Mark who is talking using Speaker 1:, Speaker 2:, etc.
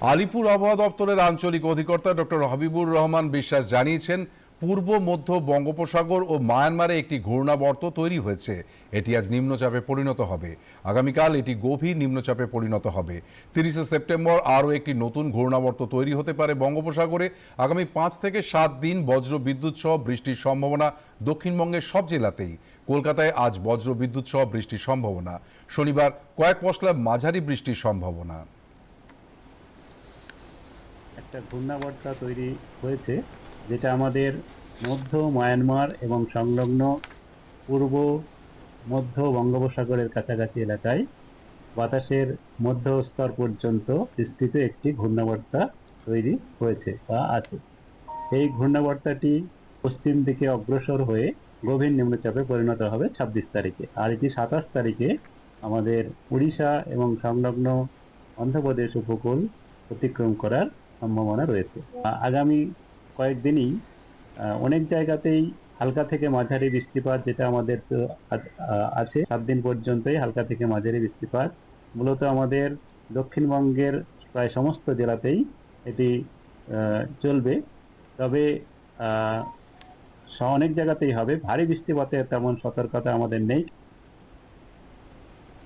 Speaker 1: আলিপুর আবহাওয়া দপ্তরের আঞ্চলিক অধিকর্তা ডক্টর হাবিবুর রহমান বিশ্বাস জানিয়েছেন, পূর্ব, মধ্য বঙ্গোপসাগর ও মায়ানমারে একটি ঘূর্ণাবর্ত তৈরি হয়েছে। এটি আজ নিম্নচাপে পরিণত হবে। আগামীকাল এটি গভীর নিম্নচাপে পরিণত হবে। তিরিশে সেপ্টেম্বর আরও একটি নতুন ঘূর্ণাবর্ত তৈরি হতে পারে বঙ্গোপসাগরে। আগামী পাঁচ থেকে সাত দিন বজ্র বিদ্যুৎ সহ বৃষ্টির সম্ভাবনা দক্ষিণবঙ্গের সব জেলাতেই। কলকাতায় আজ বজ্র বিদ্যুৎ সহ বৃষ্টির সম্ভাবনা। শনিবার কয়েক পশলা মাঝারি বৃষ্টির সম্ভাবনা।
Speaker 2: একটা ঘূর্ণাবর্তা তৈরি হয়েছে, যেটা আমাদের মধ্য মায়ানমার এবং সংলগ্ন পূর্ব, মধ্য বঙ্গোপসাগরের কাছাকাছি এলাকায় বাতাসের মধ্য স্তর পর্যন্ত বিস্তৃত একটি ঘূর্ণাবর্তা তৈরি হয়েছে বা আছে। এই ঘূর্ণাবর্তাটি পশ্চিম দিকে অগ্রসর হয়ে গভীর নিম্নচাপে পরিণত হবে ছাব্বিশ তারিখে। আর এটি সাতাশ তারিখে আমাদের উড়িষ্যা এবং সংলগ্ন অন্ধ্রপ্রদেশ উপকূল অতিক্রম করার সম্ভাবনা রয়েছে। আগামী কয়েকদিনই অনেক জায়গাতেই হালকা থেকে মাঝারি বৃষ্টিপাত যেটা আমাদের আছে, সাত দিন পর্যন্তই হালকা থেকে মাঝারি বৃষ্টিপাত। মূলত আমাদের দক্ষিণবঙ্গের প্রায় সমস্ত জেলাতেই এটি চলবে। তবে অনেক জায়গাতেই হবে। ভারী বৃষ্টিপাতের তেমন সতর্কতা আমাদের নেই।